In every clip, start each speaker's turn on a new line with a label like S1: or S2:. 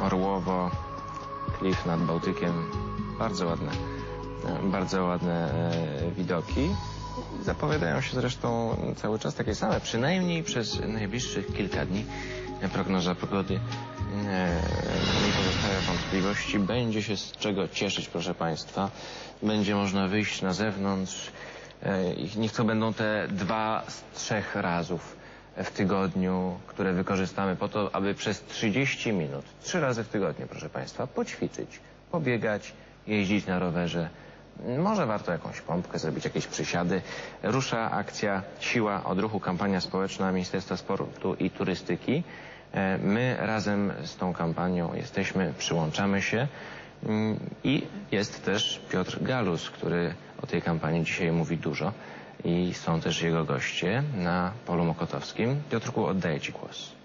S1: Orłowo, klif nad Bałtykiem. Bardzo ładne, bardzo ładne e, widoki. Zapowiadają się zresztą cały czas takie same, przynajmniej przez najbliższych kilka dni. Prognoza pogody e, nie pozostawia wątpliwości. Będzie się z czego cieszyć, proszę Państwa. Będzie można wyjść na zewnątrz. E, Niech to będą te dwa z trzech razów w tygodniu, które wykorzystamy po to, aby przez 30 minut, trzy razy w tygodniu, proszę Państwa, poćwiczyć, pobiegać, jeździć na rowerze. Może warto jakąś pompkę, zrobić jakieś przysiady. Rusza akcja Siła Odruchu, kampania społeczna Ministerstwa Sportu i Turystyki. E, My razem z tą kampanią jesteśmy, przyłączamy się Mm, i jest też Piotr Galus, który o tej kampanii dzisiaj mówi dużo i są też jego goście na polu mokotowskim. Piotrku, oddaję Ci głos.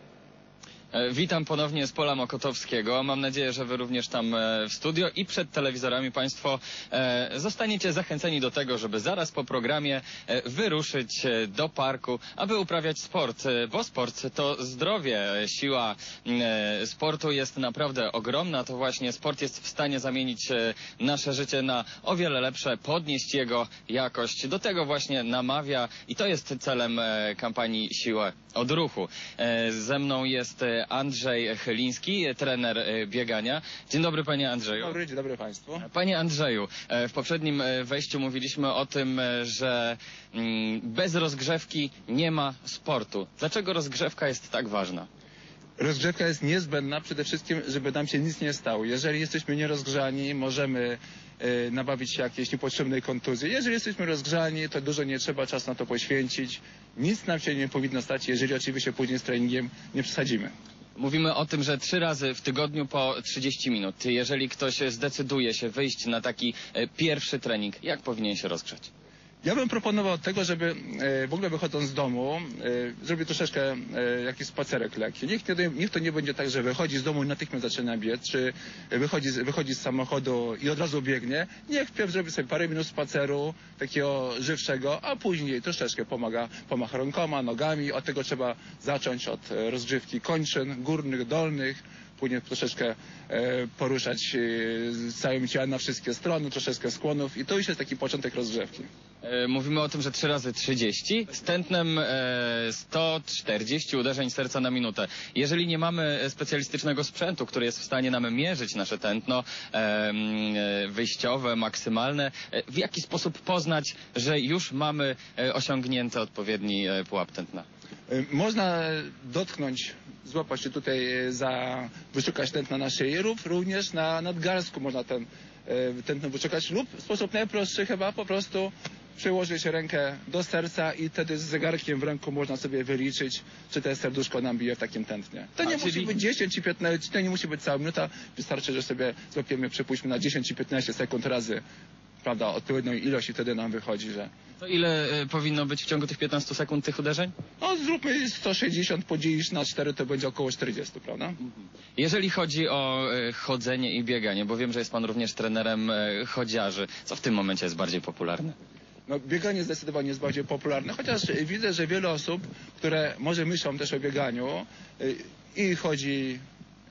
S2: E, Witam ponownie z Pola Mokotowskiego. Mam nadzieję, że Wy również tam e, w studio i przed telewizorami Państwo e, zostaniecie zachęceni do tego, żeby zaraz po programie wyruszyć do parku, aby uprawiać sport, bo sport to zdrowie. Siła sportu jest naprawdę ogromna. To właśnie sport jest w stanie zamienić nasze życie na o wiele lepsze, podnieść jego jakość. Do tego właśnie namawia i to jest celem kampanii Siłę Odruchu. E, Ze mną jest Andrzej Chyliński, trener e, biegania. Dzień dobry panie Andrzeju.
S3: Dobry, dzień dobry Państwu.
S2: Panie Andrzeju, e, w poprzednim e, wejściu mówiliśmy o tym, że mm, bez rozgrzewki nie ma sportu. Dlaczego rozgrzewka jest tak ważna?
S3: Rozgrzewka jest niezbędna przede wszystkim, żeby nam się nic nie stało. Jeżeli jesteśmy nierozgrzani, możemy nabawić się jakiejś niepotrzebnej kontuzji. Jeżeli jesteśmy rozgrzani, to dużo nie trzeba czas na to poświęcić. Nic nam się nie powinno stać, jeżeli oczywiście później z treningiem nie przesadzimy.
S2: Mówimy o tym, że trzy razy w tygodniu po 30 minut. Jeżeli ktoś zdecyduje się wyjść na taki e, pierwszy trening, jak powinien się rozgrzać?
S3: Ja bym proponował tego, żeby e, w ogóle wychodząc z domu, e, zrobić troszeczkę e, jakiś spacerek lekki. Niech, nie, niech to nie będzie tak, że wychodzi z domu i natychmiast zaczyna biec, czy wychodzi, wychodzi z samochodu i od razu biegnie. Niech wpierw zrobi sobie parę minut spaceru, takiego żywszego, a później troszeczkę pomaga, pomacha rękoma, nogami. Od tego trzeba zacząć od rozgrzewki kończyn, górnych, dolnych. Później troszeczkę poruszać całym ciałem na wszystkie strony, troszeczkę skłonów i to już jest taki początek rozgrzewki.
S2: E, Mówimy o tym, że 3 razy 30 z tętnem e, 140 uderzeń serca na minutę. Jeżeli nie mamy specjalistycznego sprzętu, który jest w stanie nam mierzyć nasze tętno e, e, wyjściowe, maksymalne, w jaki sposób poznać, że już mamy osiągnięty odpowiedni pułap tętna?
S3: Można dotknąć, złapać się tutaj za, wyszukać tętno na szyi, również na nadgarstku można ten tętno wyszukać, lub sposób najprostszy chyba po prostu przyłożyć rękę do serca i wtedy z zegarkiem w ręku można sobie wyliczyć, czy to serduszko nam bije w takim tętnie. To
S2: A,
S3: nie
S2: czyli-
S3: musi być 10 czy 15, to nie musi być cała minuta, wystarczy, że sobie złapiemy, przypuśćmy na 10 czy 15 sekund razy, prawda, odpowiednią ilość i wtedy nam wychodzi, że
S2: To ile e, powinno być w ciągu tych 15 sekund tych uderzeń?
S3: no zróbmy 160 podzielić na 4 to będzie około 40, prawda?
S2: Jeżeli chodzi o e, chodzenie i bieganie, bo wiem, że jest pan również trenerem e, chodziarzy, co w tym momencie jest bardziej popularne?
S3: No, bieganie zdecydowanie jest bardziej popularne, chociaż widzę, że wiele osób, które może myślą też o bieganiu y, i chodzi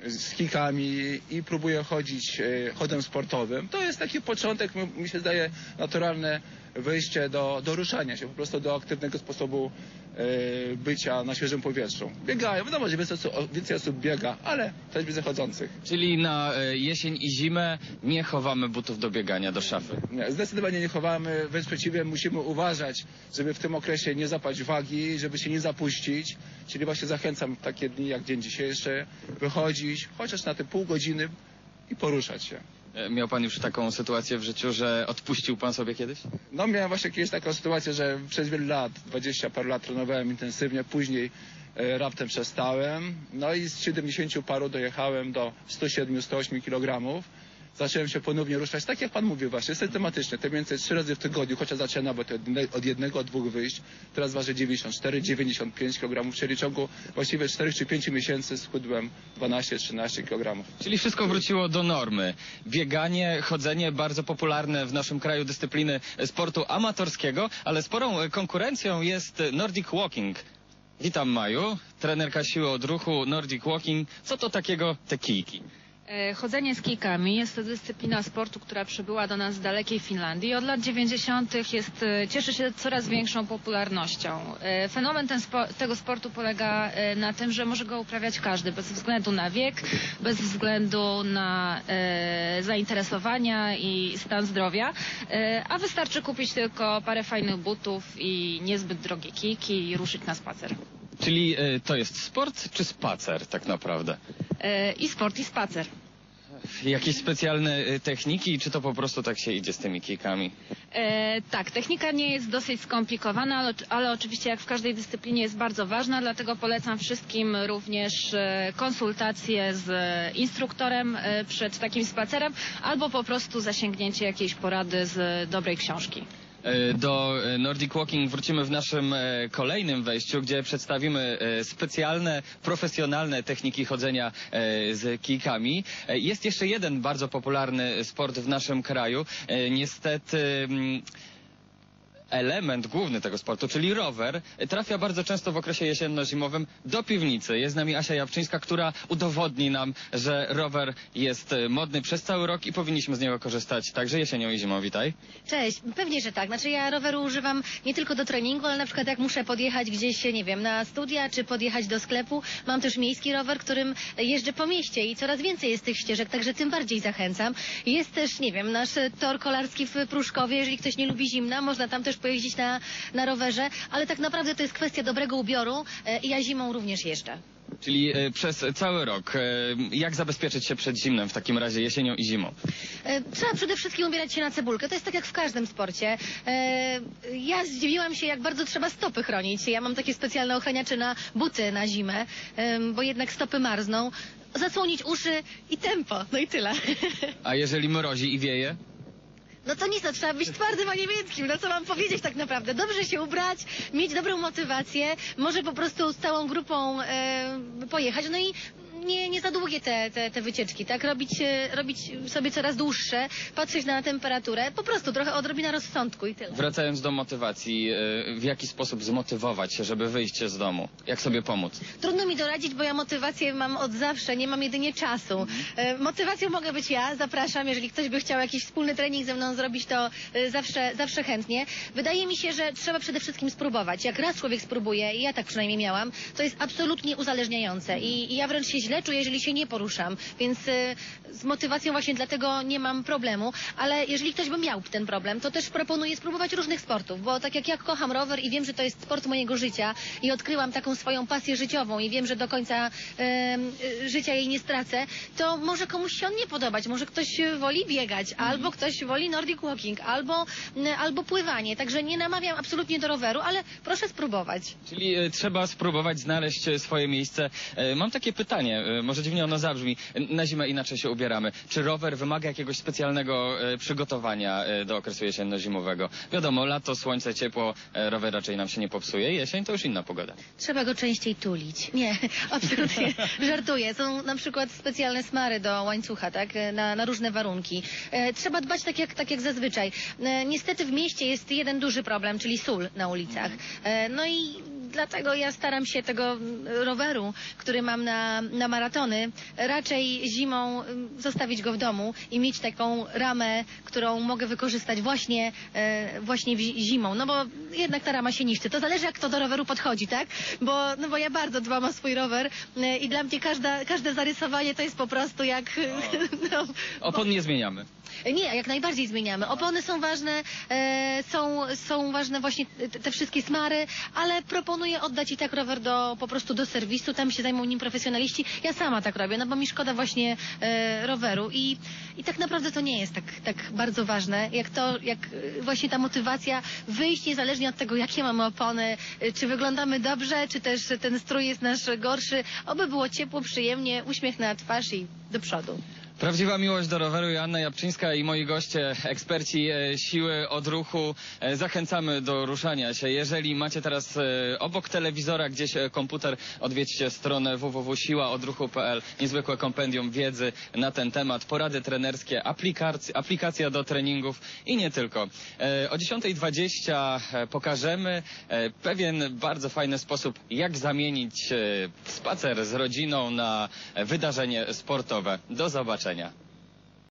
S3: z kikami i próbuje chodzić y, chodem sportowym, to jest taki początek, mi- się zdaje, naturalne wejście do, do ruszania się, po prostu do aktywnego sposobu bycia na świeżym powietrzu. Biegają, wiadomo, że więcej osób, więcej osób biega, ale też widzę chodzących.
S2: Czyli na e, jesień i zimę nie chowamy butów do biegania do szafy.
S3: Nie, zdecydowanie nie chowamy, wręcz przeciwnie, musimy uważać, żeby w tym okresie nie zapaść wagi, żeby się nie zapuścić. Czyli właśnie zachęcam w takie dni jak dzień dzisiejszy, wychodzić chociaż na te pół godziny i poruszać się.
S2: E, Miał pan już taką sytuację w życiu, że odpuścił pan sobie kiedyś?
S3: No miałem właśnie kiedyś taką sytuację, że przez wiele lat, 20 parę lat trenowałem intensywnie, później e, raptem przestałem. No i z 70 paru dojechałem do 107-108 kg. Zacząłem się ponownie ruszać, tak jak pan mówił właśnie, systematycznie, te więcej trzy razy w tygodniu, chociaż zacząłem nawet od jedne- od jednego, od dwóch wyjść. Teraz ważę 94-95 kg, czyli w ciągu właściwie 4 czy 5 miesięcy schudłem 12-13 kg.
S2: Czyli wszystko wróciło do normy. Bieganie, chodzenie, bardzo popularne w naszym kraju dyscypliny sportu amatorskiego, ale sporą konkurencją jest Nordic Walking. Witam Maju, trenerka siły odruchu Nordic Walking. Co to takiego te kijki?
S4: E, Chodzenie z kijkami jest to dyscyplina sportu, która przybyła do nas z dalekiej Finlandii od lat 90. Jest, e, cieszy się coraz większą popularnością. E, Fenomen ten tego sportu polega na tym, że może go uprawiać każdy, bez względu na wiek, bez względu na e, zainteresowania i stan zdrowia, e, a wystarczy kupić tylko parę fajnych butów i niezbyt drogie kijki i ruszyć na spacer.
S2: Czyli to jest sport czy spacer tak naprawdę?
S4: E, I sport, i spacer.
S2: Jakieś specjalne e, techniki, czy to po prostu tak się idzie z tymi kijkami?
S4: E, tak, technika nie jest dosyć skomplikowana, ale, ale oczywiście jak w każdej dyscyplinie jest bardzo ważna, dlatego polecam wszystkim również e, konsultacje z instruktorem e, przed takim spacerem albo po prostu zasięgnięcie jakiejś porady z dobrej książki.
S2: E, Do e, Nordic Walking wrócimy w naszym e, kolejnym wejściu, gdzie przedstawimy specjalne, profesjonalne techniki chodzenia z kijkami. Jest jeszcze jeden bardzo popularny sport w naszym kraju. Niestety. Element główny tego sportu, czyli rower, trafia bardzo często w okresie jesienno-zimowym do piwnicy. Jest z nami Asia Jabczyńska, która udowodni nam, że rower jest e, modny przez cały rok i powinniśmy z niego korzystać także jesienią i zimą. Witaj.
S5: Cześć, pewnie, że tak. Znaczy ja roweru używam nie tylko do treningu, ale na przykład jak muszę podjechać gdzieś, nie wiem, na studia, czy podjechać do sklepu. Mam też miejski rower, którym jeżdżę po mieście i coraz więcej jest tych ścieżek, także tym bardziej zachęcam. Jest też, nie wiem, nasz tor kolarski w Pruszkowie, jeżeli ktoś nie lubi zimna, można tam też pojeździć na, na rowerze, ale tak naprawdę to jest kwestia dobrego ubioru e, i ja zimą również jeżdżę.
S2: Czyli e, przez cały rok. E, jak zabezpieczyć się przed zimnem w takim razie jesienią i zimą?
S5: Trzeba przede wszystkim ubierać się na cebulkę. To jest tak jak w każdym sporcie. Ja zdziwiłam się, jak bardzo trzeba stopy chronić. Ja mam takie specjalne ochraniacze na buty na zimę, bo jednak stopy marzną. Zasłonić uszy i tempo. No i tyle.
S2: A jeżeli mrozi i wieje?
S5: No to nic, no trzeba być twardym, a niemieckim. No co mam powiedzieć tak naprawdę? Dobrze się ubrać, mieć dobrą motywację, może po prostu z całą grupą e, pojechać, no i nie, nie za długie te, te, te wycieczki, tak? Robić, e, robić sobie coraz dłuższe, patrzeć na temperaturę, po prostu trochę odrobina rozsądku i tyle.
S2: Wracając do motywacji, e, w jaki sposób zmotywować się, żeby wyjść z domu? Jak sobie pomóc?
S5: Trudno mi doradzić, bo ja motywację mam od zawsze, nie mam jedynie czasu. E, motywacją mogę być ja, zapraszam, jeżeli ktoś by chciał jakiś wspólny trening ze mną zrobić, to zawsze, zawsze chętnie. Wydaje mi się, że trzeba przede wszystkim spróbować. Jak raz człowiek spróbuje, i ja tak przynajmniej miałam, to jest absolutnie uzależniające i, i ja wręcz się źle czuję, jeżeli się nie poruszam, więc e, z motywacją właśnie dlatego nie mam problemu, ale jeżeli ktoś by miał ten problem, to też proponuję spróbować różnych sportów, bo tak jak ja kocham rower i wiem, że to jest sport mojego życia i odkryłam taką swoją pasję życiową i wiem, że do końca y, życia jej nie stracę, to może komuś się on nie podobać, może ktoś y, woli biegać, albo ktoś woli Nordic Walking, albo, y, albo pływanie, także nie namawiam absolutnie do roweru, ale proszę spróbować.
S2: Czyli e, trzeba spróbować znaleźć swoje miejsce. E, Mam takie pytanie, może dziwnie ono zabrzmi. E, Na zimę inaczej się ubieramy. Czy rower wymaga jakiegoś specjalnego e, przygotowania e, do okresu jesienno-zimowego? Wiadomo, lato, słońce, ciepło, e, rower raczej nam się nie popsuje. Jesień to już inna pogoda.
S5: Trzeba go częściej tulić. Nie, absolutnie. Żartuję. Są na przykład specjalne smary do łańcucha, tak? Na, na różne warunki. E, trzeba dbać tak jak, tak jak zazwyczaj. E, niestety w mieście jest jeden duży problem, czyli sól na ulicach. E, no i dlatego ja staram się tego mm, roweru, który mam na, na maratony, raczej zimą mm, zostawić go w domu i mieć taką ramę, którą mogę wykorzystać właśnie, e, właśnie zimą. No bo jednak ta rama się niszczy. To zależy jak kto do roweru podchodzi, tak? Bo, no bo ja bardzo dbam o swój rower e, i dla mnie każda, każde zarysowanie to jest po prostu jak... No,
S2: Opon nie zmieniamy.
S5: Nie, jak najbardziej zmieniamy. Opony są ważne, e, są, są ważne właśnie te, wszystkie smary, ale proponuję oddać i tak rower do, po prostu do serwisu, tam się zajmą nim profesjonaliści. Ja sama tak robię, no bo mi szkoda właśnie e, roweru i, i tak naprawdę to nie jest tak, tak bardzo ważne, jak to, jak e, właśnie ta motywacja wyjść niezależnie od tego, jakie mamy opony, e, czy wyglądamy dobrze, czy też ten strój jest nasz gorszy, oby było ciepło, przyjemnie, uśmiech na twarz i do przodu.
S2: Prawdziwa miłość do roweru Joanna Jabczyńska i moi goście, eksperci e, siły odruchu. E, zachęcamy do ruszania się. Jeżeli macie teraz e, obok telewizora gdzieś komputer, odwiedźcie stronę www.siłaodruchu.pl. Niezwykłe kompendium wiedzy na ten temat, porady trenerskie, aplikacja, do treningów i nie tylko. O 10.20 e, pokażemy pewien bardzo fajny sposób, jak zamienić spacer z rodziną na wydarzenie sportowe. Do zobaczenia. lasaña.